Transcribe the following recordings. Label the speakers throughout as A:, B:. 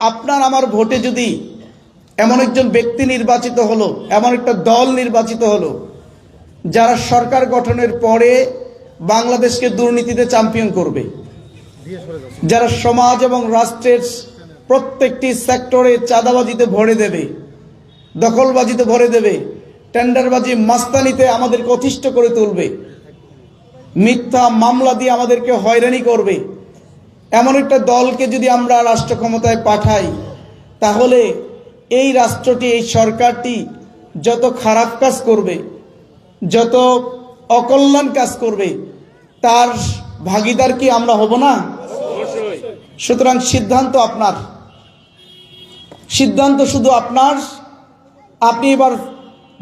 A: আপনার আমার ভোটে যদি এমন একজন ব্যক্তি নির্বাচিত হলো, এমন একটা দল নির্বাচিত হলো, যারা সরকার গঠনের পরে বাংলাদেশকে দুর্নীতিতে চ্যাম্পিয়ন করবে, যারা সমাজ এবং রাষ্ট্রের প্রত্যেকটি সেক্টরে চাঁদাবাজিতে ভরে দেবে, দখলবাজিতে ভরে দেবে, টেন্ডারবাজি মাস্তানিতে আমাদেরকে অতিষ্ঠ করে তুলবে, মিথ্যা মামলা দিয়ে আমাদেরকে হয়রানি করবে এমন একটা দলকে যদি আমরা রাষ্ট্র ক্ষমতায় পাঠাই তাহলে এই রাষ্ট্রটি এই সরকারটি যত খারাপ কাজ করবে যত অকল্যাণ কাজ করবে তার ভাগিদার কি আমরা হব না? সুতরাং সিদ্ধান্ত আপনার। সিদ্ধান্ত শুধু আপনার। আপনি এবার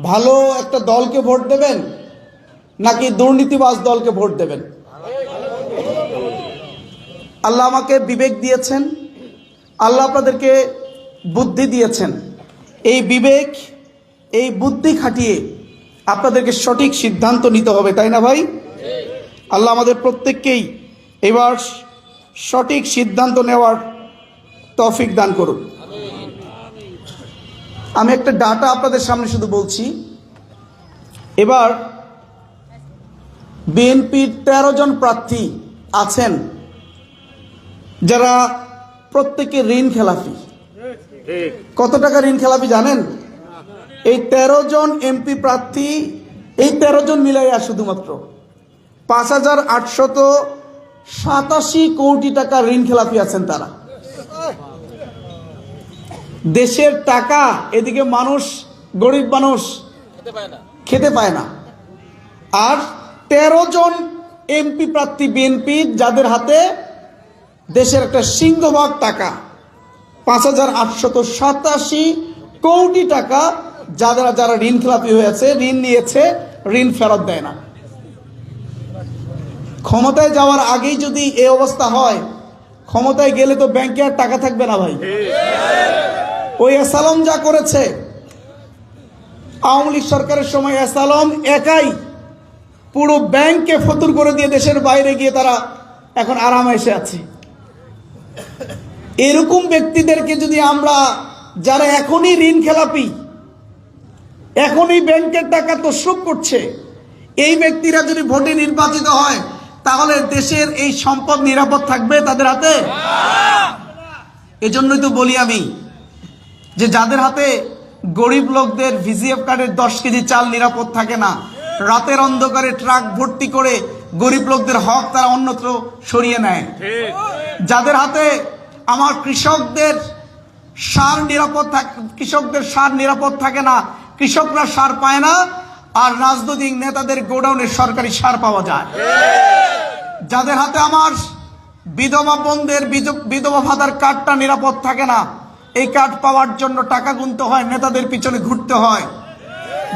A: ভালো একটা দলকে ভোট দেবেন নাকি দুর্নীতিবাজ দলকে ভোট দেবেন? আল্লাহ আমাকে বিবেক দিয়েছেন, আল্লাহ আপনাদেরকে বুদ্ধি দিয়েছেন। এই বিবেক, এই বুদ্ধি খাটিয়ে আপনাদেরকে সঠিক সিদ্ধান্ত নিতে হবে, তাই না ভাই? আল্লাহ আমাদের প্রত্যেককেই এবার সঠিক সিদ্ধান্ত নেওয়ার তৌফিক দান করুন। আমি একটা ডাটা আপনাদের সামনে শুধু বলছি। এবার বিএনপির তেরো জন প্রার্থী আছেন। যারা প্রত্যেকে ঋণ খেলাফি। কত টাকা ঋণ খেলাফি জানেন? এই তেরো জন এমপি প্রার্থী, এই তেরো জন মিলাইয়া শুধুমাত্র পাঁচ হাজার আটশত সাতাশি কোটি টাকা ঋণ খেলাফি আছেন তারা। দেশের টাকা এদিকে মানুষ, গরিব মানুষ খেতে পায় না। আর তেরো জন এমপি প্রার্থী বিএনপি, যাদের হাতে দেশের একটা সিংহভাগ টাকা, পাঁচ হাজার আটশত সাতাশি কোটি টাকা যারা যারা ঋণ খেলাপি হয়েছে, ঋণ নিয়েছে, ঋণ ফেরত দেয় না। ক্ষমতায় যাওয়ার আগেই যদি এ অবস্থা হয়, ক্ষমতায় গেলে তো ব্যাংকে আর টাকা থাকবে না ভাই। ওই এসালম যা করেছে, আওয়ামী লীগ সরকারের সময় এসালম একাই পুরো ব্যাংককে ফতুর করে দিয়ে দেশের বাইরে গিয়ে তারা এখন আরামে এসে আছে। এরকম ব্যক্তিদেরকে যদি আমরা যারা এখনই ঋণ খেলাপি এখনই ব্যাংকের টাকা তসরুপ করছে এই ব্যক্তিরা যদি ভোটে নির্বাচিত হয় তাহলে দেশের এই সম্পদ নিরাপদ থাকবে তাদের হাতে? এজন্যই তো বলি আমি যে যাদের হাতে গরিব লোকদের ভিজিএফ কার্ডের দশ কেজি চাল নিরাপদ থাকে না রাতের অন্ধকারে ট্রাক ভর্তি করে গরিব লোকদের হক তারা অন্যত্র সরিয়ে নেয়। যাদের হাতে আমার কৃষকদের সার নিরাপদ থাক কৃষকদের সার নিরাপদ থাকে না। কৃষকরা সার পায় না আর রাজনৈতিক নেতাদের গোডাউনে সরকারি সার পাওয়া যায়। যাদের হাতে আমার বিধবা বোনদের বিধবা ভাতার কার্ডটা নিরাপদ থাকে না, এই কার্ড পাওয়ার জন্য টাকা গুনতে হয়, নেতাদের পিছনে ঘুরতে হয়।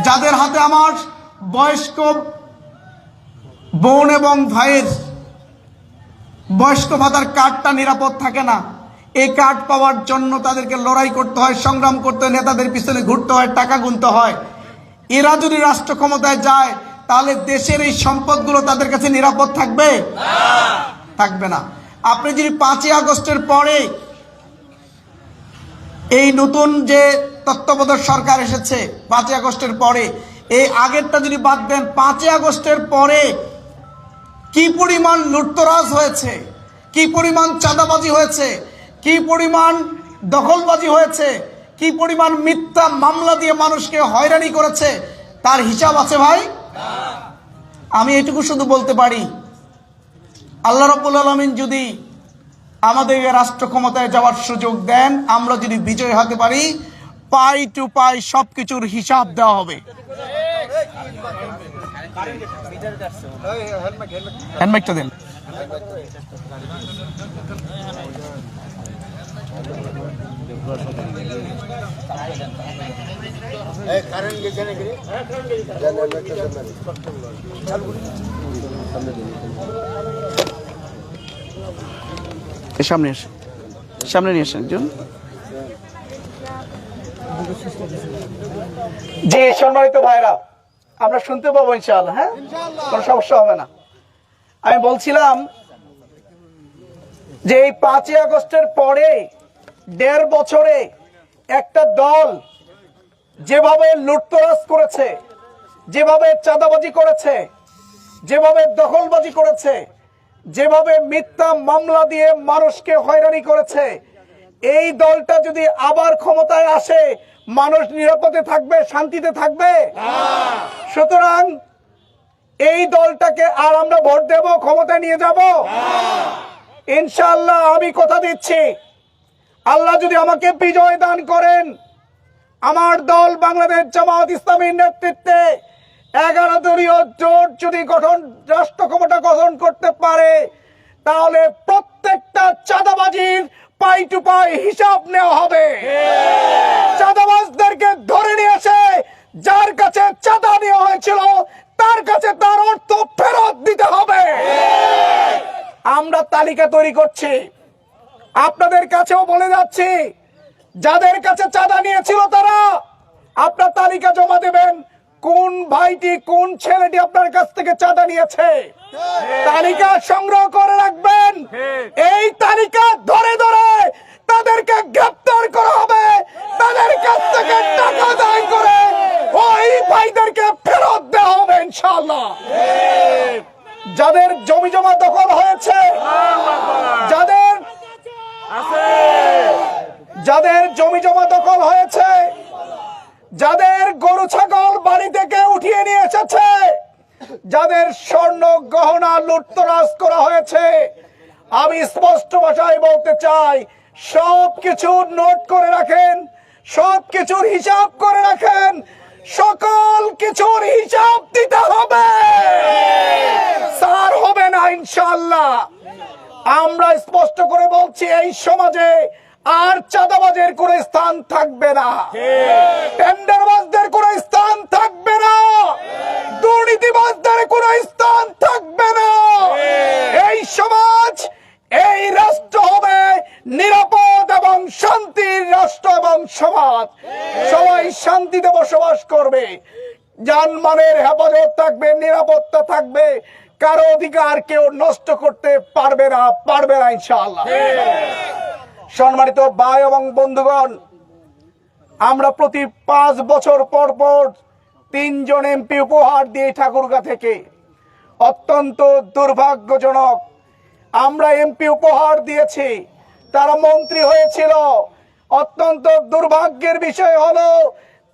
A: যাদের হাতে আমার বয়স্ক বোন এবং ভাইয়ের বয়স্ক ভাতার কার্ডটা নিরাপদ থাকে না এই কার্ড পাওয়ার জন্য তাদেরকে লড়াই করতে হয় সংগ্রাম করতে হয় নেতাদের পিছনে ঘুরতে হয় টাকা গুনতে হয়। এরা যদি রাষ্ট্র ক্ষমতায় যায় তাহলে দেশের এই সম্পদগুলো তাদের কাছে নিরাপদ থাকবে? থাকবে না। আপনি যদি পাঁচই আগস্টের পরে এই নতুন যে তত্ত্বাবধায়ক সরকার এসেছে পাঁচই আগস্টের পরে এই আগেরটা যদি বাদ দেন পাঁচই আগস্টের পরে কি পরিমাণ লুটতরাজ হয়েছে কি পরিমাণ চাঁদাবাজি হয়েছে কি পরিমাণ দখলবাজি হয়েছে? কি পরিমাণ মিথ্যা মামলা দিয়ে মানুষকে হয়রানি করেছে? তার হিসাব আছে ভাই? আমি এটুকু শুধু বলতে পারি, আল্লাহ রব্বুল আলমিন যদি আমাদের রাষ্ট্র ক্ষমতায় যাওয়ার সুযোগ দেন, আমরা যদি বিজয় হতে পারি, পাই টু পাই সবকিছুর হিসাব দেওয়া হবে। দেন
B: কারেন্ট গেছে নাকি রে? জানেন না, একটা জানেন।
A: এ সামনে এসে সামনে নিয়ে আসেন একজন। জি সম্মানিত ভাইরা আমরা শুনতে পাবো ইনশাআল্লাহ হ্যাঁ? কোনো সমস্যা হবে না। আমি বলছিলাম যে এই পাঁচই আগস্টের পরে দেড় বছরে একটা দল যেভাবে লুটতরাজ করেছে, যেভাবে চাঁদাবাজি করেছে, যেভাবে দখলবাজি করেছে, যেভাবে মিথ্যা মামলা দিয়ে মানুষকে হয়রানি করেছে, এই দলটা যদি আবার ক্ষমতায় আসে, মানুষ নিরাপদে থাকবে, শান্তিতে থাকবে? সুতরাং এই দলটাকে আর আমরা ভোট দেব, ক্ষমতায় নিয়ে যাব? ইনশাল্লাহ আমি কথা দিচ্ছি। আল্লাহ যদি আমাকে বিজয় দান করেন, আমার দল বাংলাদেশ জামাত ইসলামীর নেতৃত্বে এগারো দলীয় জোট যদি গঠন, রাষ্ট্র ক্ষমতা গঠন করতে পারে, তাহলে প্রত্যেকটা চাঁদাবাজির পাই টু পাই হিসাব নেওয়া হবে। চাঁদাবাজদেরকে ধরে নিয়ে এসে যার কাছে চাঁদা নেওয়া হয়েছিল, তার কাছে তার অর্থ ফেরত দিতে হবে। আমরা তালিকা তৈরি করছি। আপনাদের কাছেও বলে যাচ্ছি যাদের কাছে চাঁদা নিয়েছিল তারা আপনার তালিকা জমা দেবেন কোন ভাইটি কোন ছেলেটি আপনার কাছ থেকে চাঁদা নিয়েছে। তালিকা সংগ্রহ করে রাখবেন। এই তালিকা ধরে ধরে তাদেরকে গ্রেপ্তার করা হবে তাদের কাছ থেকে টাকা দায় করে ওই ভাইদেরকে ফেরত দেওয়া হবে ইনশাআল্লাহ যাদের জমি জমা দখল হয়েছে যাদের যাদের জমি জমা দখল হয়েছে যাদের গরু ছাগল বাড়ি থেকে উঠিয়ে নিয়ে এসেছে যাদের স্বর্ণ গহনা লুটতরাজ করা হয়েছে আমি স্পষ্ট ভাষায় বলতে চাই সব কিছু নোট করে রাখেন, সব কিছুর হিসাব করে রাখেন, সকল কিছুর হিসাব দিতে হবে। স্যার, হবে না ইনশাল্লাহ আমরা স্পষ্ট করে বলছি, এই সমাজে আর চাঁদাবাজের কোনো স্থান থাকবে না। টেন্ডারবাজদের কোনো স্থান থাকবে না। দুর্নীতিবাজদের কোনো স্থান থাকবে না। এই সমাজ এই রাষ্ট্র হবে নিরাপদ এবং শান্তির রাষ্ট্র এবং সমাজ। সবাই শান্তিতে বসবাস করবে। জানমালের হেফাজত থাকবে, নিরাপত্তা থাকবে। কারও অধিকার কেউ নষ্ট করতে পারবে না পারবে না ইনশাআল্লাহ। সম্মানিত ভাই এবং বন্ধুগণ, আমরা প্রতি পাঁচ বছর পর পর তিনজন এমপি উপহার দিয়ে ঠাকুরগা থেকে অত্যন্ত দুর্ভাগ্যজনক আমরা এমপি উপহার দিয়েছি। তারা মন্ত্রী হয়েছিল। অত্যন্ত দুর্ভাগ্যের বিষয় হলো,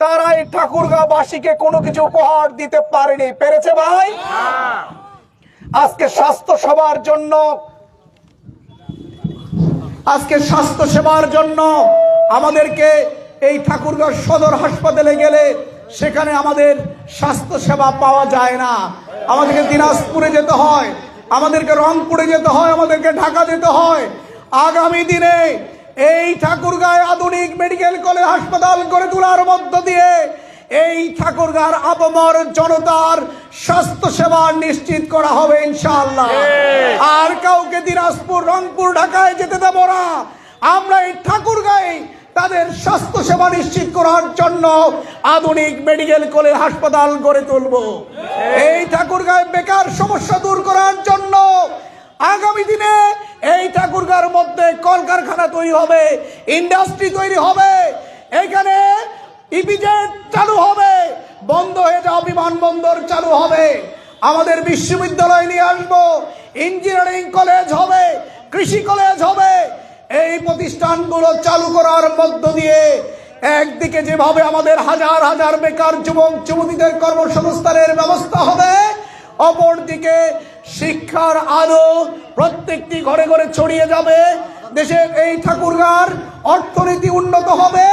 A: তারা এই ঠাকুরগাঁওবাসীকে কোনো কিছু উপহার দিতে পারেনি। পেরেছে ভাই? আজকে স্বাস্থ্য সবার জন্য,
C: আজকে স্বাস্থ্য সেবার জন্য আমাদেরকে এই ঠাকুরগাঁও সদর হাসপাতালে গেলে সেখানে আমাদের স্বাস্থ্য সেবা পাওয়া যায় না। আমাদেরকে দিনাজপুরে যেতে হয়। আমাদেরকে রংপুরে যেতে হয় আমাদেরকে ঢাকা যেতে হয়। আগামী দিনে এই ঠাকুরগাঁয় আধুনিক মেডিকেল কলেজ হাসপাতাল গড়ে তোলার মধ্য দিয়ে এই ঠাকুরগাঁর আপামর জনতার স্বাস্থ্য সেবা নিশ্চিত করা হবে ইনশাআল্লাহ। আর কাউকে দিনাজপুর রংপুর ঢাকায় যেতে দেব না। আমরা এই ঠাকুরগাঁয়ে তাদের স্বাস্থ্য সেবা নিশ্চিত করার জন্য আধুনিক মেডিকেল কলেজ হাসপাতাল গড়ে তুলব। এই ঠাকুরগাঁয় বেকার সমস্যা দূর করার জন্য আগামী দিনে এই ঠাকুরগাঁর মধ্যে কলকারখানা তৈরি হবে, ইন্ডাস্ট্রি তৈরি হবে, এখানে ইপিজেড চালু হবে, বন্ধ হয়ে যাওয়া বিমানবন্দর চালু হবে। আমাদের বিশ্ববিদ্যালয় নিয়ে আসব, ইঞ্জিনিয়ারিং কলেজ হবে, কৃষি কলেজ হবে এই প্রতিষ্ঠানগুলো চালু করার মধ্য দিয়ে একদিকে যেভাবে আমাদের হাজার হাজার বেকার যুবক, যুবতীদের কর্মসংস্থানের ব্যবস্থা হবে, অপরদিকে শিক্ষার আলো প্রত্যেকটি ঘরে ঘরে ছড়িয়ে যাবে, দেশের এই ঠাকুরগার অর্থনীতি উন্নত হবে,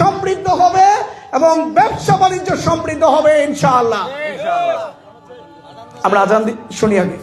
C: সমৃদ্ধ হবে এবং ব্যবসা বাণিজ্য সমৃদ্ধ হবে, ইনশাআল্লাহ। আমরা আজান শুনি আগে।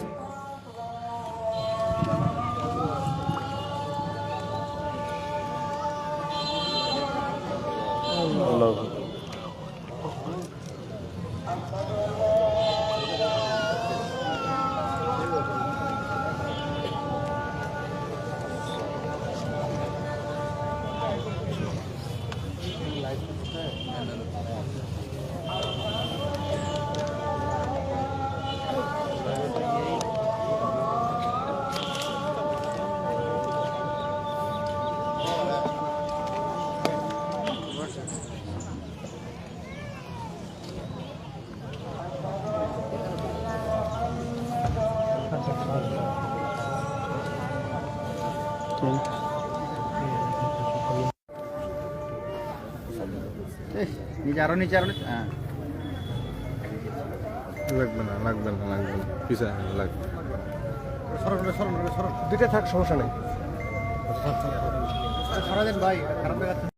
B: নিচে আরও নিচে আরও নিচে? হ্যাঁ।
D: লাগবে না লাগবে না লাগবে না। পিছনে লাগবে।
E: দুইটা থাক সমস্যা নেই।
B: সরা দেন ভাই খারাপ দেখাচ্ছে।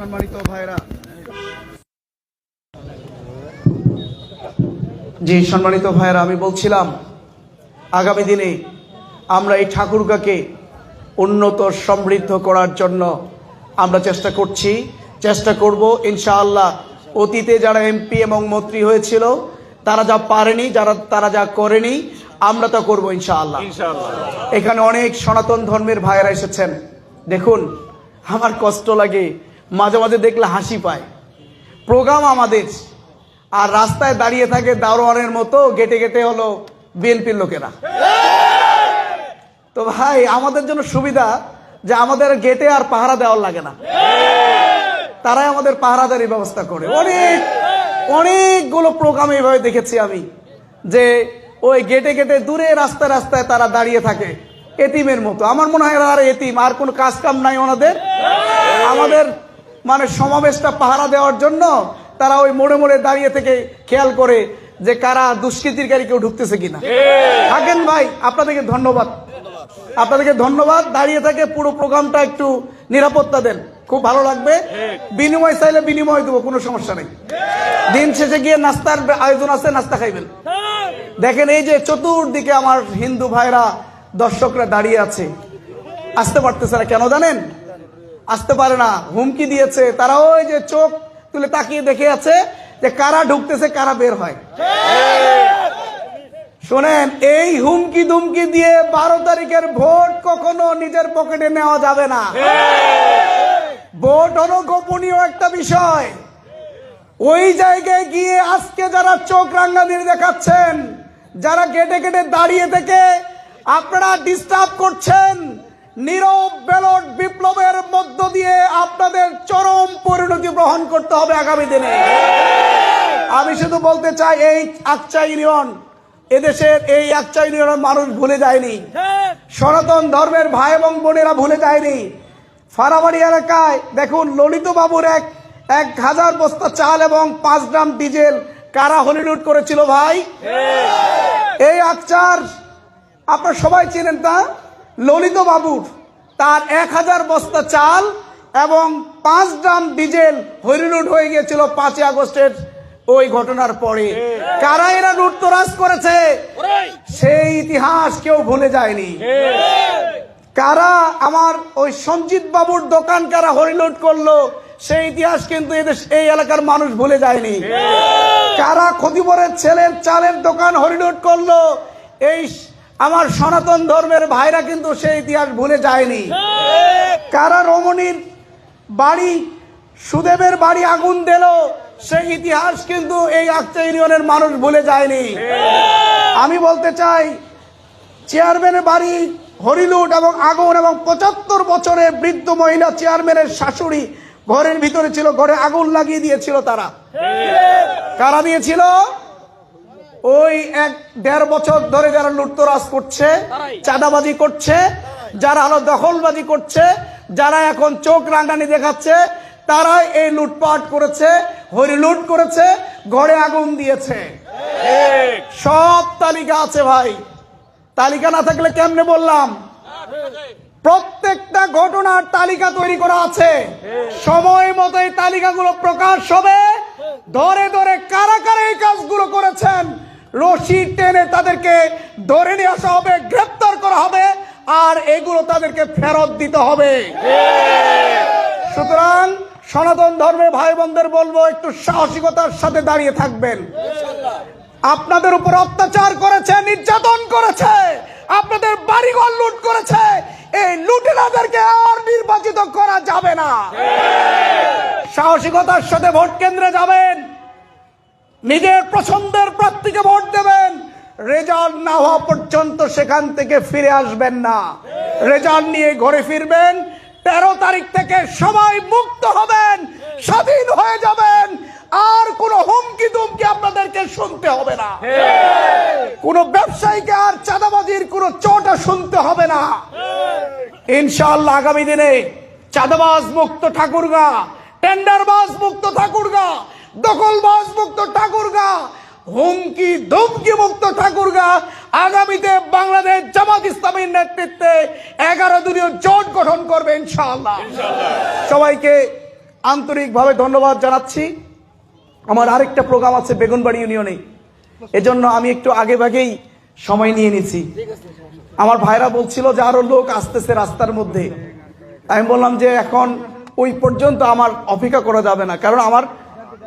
A: সম্মানিত ভাইরা। জি সম্মানিত ভাইরা আমি বলছিলাম আগামী দিনে আমরা এই ঠাকুরগাকে উন্নত সমৃদ্ধ করার জন্য আমরা চেষ্টা করছি। চেষ্টা করব ইনশাআল্লাহ অতীতে যারা এমপি এবং মন্ত্রী হয়েছিল তারা যা পারেনি যারা তারা যা করেনি আমরা তা করব ইনশাআল্লাহ। এখানে অনেক সনাতন ধর্মের ভাইয়েরা এসেছেন। দেখুন আমার কষ্ট লাগে মাঝে মাঝে দেখলে হাসি পায়। প্রোগ্রাম আমাদের। আর রাস্তায় দাঁড়িয়ে থাকে দারোয়ানের মতো, গেটে গেটে হলো বিএনপির লোকেরা। তো ভাই, আমাদের জন্য সুবিধা যে আমাদের গেটে আর পাহারা দেওয়ার লাগে না। তারাই আমাদের পাহারাদারি ব্যবস্থা করে। অনেক, অনেকগুলো প্রোগ্রাম এইভাবে দেখেছি আমি, যে ওই গেটে গেটে দূরে রাস্তায় রাস্তায় তারা দাঁড়িয়ে থাকে, এতিমের মতো। আমার মনে হয়, আর এতিম, আর কোনো কাজ কাম নাই ওনাদের। আমাদের মানে সমাবেশটা পাহারা দেওয়ার জন্য তারা ওই মোড়ে মোড়ে দাঁড়িয়ে থেকে খেয়াল করে যে কারা দুষ্কৃতিকারী কেউ ঢুকতেছে কিনা। থাকেন ভাই আপনাদেরকে ধন্যবাদ। আপনাদেরকে ধন্যবাদ। দাঁড়িয়ে থাকে পুরো প্রোগ্রামটা একটু নিরাপত্তা দেন। খুব ভালো লাগবে। বিনিময় চাইলে বিনিময় দেবো কোনো সমস্যা নেই। দিন শেষে গিয়ে নাস্তার আয়োজন আছে নাস্তা খাইবেন। দেখেন এই যে চতুর্দিকে আমার হিন্দু ভাইরা দর্শকরা দাঁড়িয়ে আছে। আসতে পারতেছে না কেন জানেন? আসতে পারে না, হুমকি দিয়েছে। তারা ওই যে চোখ তুলে তাকিয়ে দেখে আছে যে কারা ঢুকতেছে, কারা বের হয়। শোনেন, এই হুমকি দুমকি দিয়ে বারো তারিখের ভোট কখনো নিজের পকেটে নেওয়া যাবে না। ভোট হলো গোপনীয় একটা বিষয়। ওই জায়গায় গিয়ে আজকে যারা চোখ রাঙ্গা দিয়ে দেখাচ্ছেন, যারা গেটে গেটে দাঁড়িয়ে থেকে আপনারা ডিস্টার্ব করছেন নীরব ব্যালট বিপ্লবের মধ্য দিয়ে আপনাদের চরম পরিণতি গ্রহণ করতে হবে আগামী দিনে। আমি শুধু বলতে চাই, এই আকচা ইউনিয়ন, এদেশের এই আকচা ইউনিয়নের মানুষ ভুলে যায়নি। সনাতন ধর্মের ভাই এবং বোনেরা ভুলে যায়নি। ফারাবাড়ি এলাকায় দেখুন ললিত বাবুর এক এক হাজার বস্তা চাল এবং পাঁচ গ্রাম ডিজেল কারা হলিলুট করেছিল ভাই? এই আকচার আপনার সবাই চেনেন তা? ললিত বাবুর তার এক হাজার বস্তা চাল এবং পাঁচ গ্রাম ডিজেল হরিলুট হয়ে গিয়েছিল পাঁচই আগস্টের ওই ঘটনার পরে। কারা এরা লুটতরাজ করেছে? সেই ইতিহাস কেউ ভুলে যায়নি। কারা আমার ওই সঞ্জিত বাবুর দোকান কারা হরিলুট করল সেই ইতিহাস কিন্তু এদেশ এই এলাকার মানুষ ভুলে যায়নি। কারা ক্ষতিপরের ছেলের চালের দোকান হরিলুট করল এই আমার সনাতন ধর্মের ভাইরা কিন্তু সেই ইতিহাস ভুলে যায়নি। কারা রমণীর বাড়ি, সুদেবের বাড়ি আগুন দিল, সেই ইতিহাস কিন্তু এই আকচা ইউনিয়নের মানুষ ভুলে যায়নি। আমি বলতে চাই, চেয়ারম্যানের বাড়ি হরিলুট এবং আগুন এবং পঁচাত্তর বছরে বৃদ্ধ মহিলা চেয়ারম্যানের শাশুড়ি ঘরের ভিতরে ছিল, ঘরে আগুন লাগিয়ে দিয়েছিল তারা। কারা দিয়েছিল? ওই এক দেড় বছর ধরে যারা লুটতরাজ করছে চাঁদাবাজি করছে যারা হলো দখলবাজি করছে যারা এখন চোখ রাঙানি দেখাচ্ছে তারাই এই লুটপাট করেছে হরি লুট করেছে ঘরে আগুন দিয়েছে। সব তালিকা আছে ভাই। তালিকা না থাকলে কেমনে বললাম? প্রত্যেকটা ঘটনার তালিকা তৈরি করা আছে। সময় মতো এই তালিকাগুলো প্রকাশ হবে। ধরে ধরে কারা কারা এই কাজগুলো করেছেন? রশি টেনে তাদেরকে ধরে নিয়ে আসা হবে, গ্রেপ্তার করা হবে, আর এগুলো তাদেরকে ফেরত দিতে হবে। সুতরাং সনাতন ধর্মের ভাই বোনদের বলব, একটু সাহসিকতার সাথে দাঁড়িয়ে থাকবেন। আপনাদের উপর অত্যাচার করেছে, নির্যাতন করেছে, আপনাদের বাড়িঘর লুট করেছে, এই লুটেরাদেরকে আর নির্বাচিত করা যাবে না। সাহসিকতার সাথে ভোট কেন্দ্রে যাবেন। নিজের পছন্দের প্রার্থীকে ভোট দেবেন। রেজাল্ট না হওয়া পর্যন্ত সেখান থেকে ফিরে আসবেন না। রেজাল্ট নিয়ে ঘরে ফিরবেন। তেরো তারিখ থেকে সবাই মুক্ত হবেন, স্বাধীন হয়ে যাবেন। আর কোনো হুমকি দুমকি আপনাদেরকে শুনতে হবে না। কোনো ব্যবসায়ীকে আর চাঁদাবাজির কোনো চোটা শুনতে হবে না। ইনশাআল্লাহ আগামী দিনে চাঁদাবাজ মুক্ত ঠাকুরগা, টেন্ডারবাজ মুক্ত ঠাকুরগা দখলবাজ মুক্ত ঠাকুরগা হুমকি ধুমকি মুক্ত ঠাকুরগা আগামীতে বাংলাদেশ জামাত ইসলামীর নেতৃত্বে এগারো দলীয় জোট গঠন করবে ইনশাআল্লাহ। সবাইকে আন্তরিকভাবে ধন্যবাদ জানাচ্ছি। আমার আরেকটা প্রোগ্রাম আছে বেগুনবাড়ি ইউনিয়নে। এজন্য আমি একটু আগে ভাগেই সময় নিয়ে নিছি। আমার ভাইরা বলছিল যে আরও লোক আসতেছে রাস্তার মধ্যে। আমি বললাম যে এখন ওই পর্যন্ত আমার অপেক্ষা করা যাবে না কারণ আমার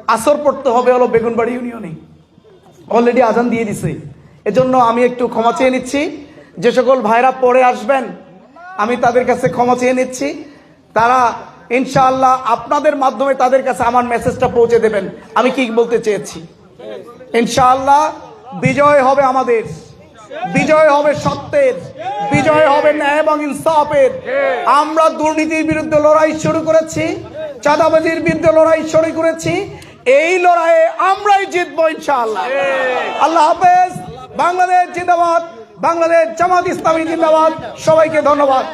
A: আসর পড়তে হবে হলো বেগুনবাড়ি ইউনিয়নে। অলরেডি আজান দিয়ে দিছে। এজন্য আমি একটু ক্ষমা চেয়ে নিচ্ছি। যে সকল ভাইরা পরে আসবেন, আমি তাদের কাছে ক্ষমা চেয়ে নিচ্ছি। তারা ইনশাআল্লাহ আপনাদের মাধ্যমে তাদের কাছে আমার মেসেজটা পৌঁছে দেবেন। আমি কি বলতে চেয়েছি? ইনশাআল্লাহ বিজয় হবে আমাদের। বিজয় হবে সত্যের। বিজয় হবে ন্যায় এবং ইনসাফের। আমরা দুর্নীতির বিরুদ্ধে লড়াই শুরু করেছি, চাঁদাবাজির বিরুদ্ধে লড়াই শুরু করেছি। এই লড়াইয়ে আমরাই জিতবো ইনশাআল্লাহ। আল্লাহ হাফেজ। বাংলাদেশ জিন্দাবাদ। বাংলাদেশ জামাত ইসলামী জিন্দাবাদ। সবাইকে ধন্যবাদ.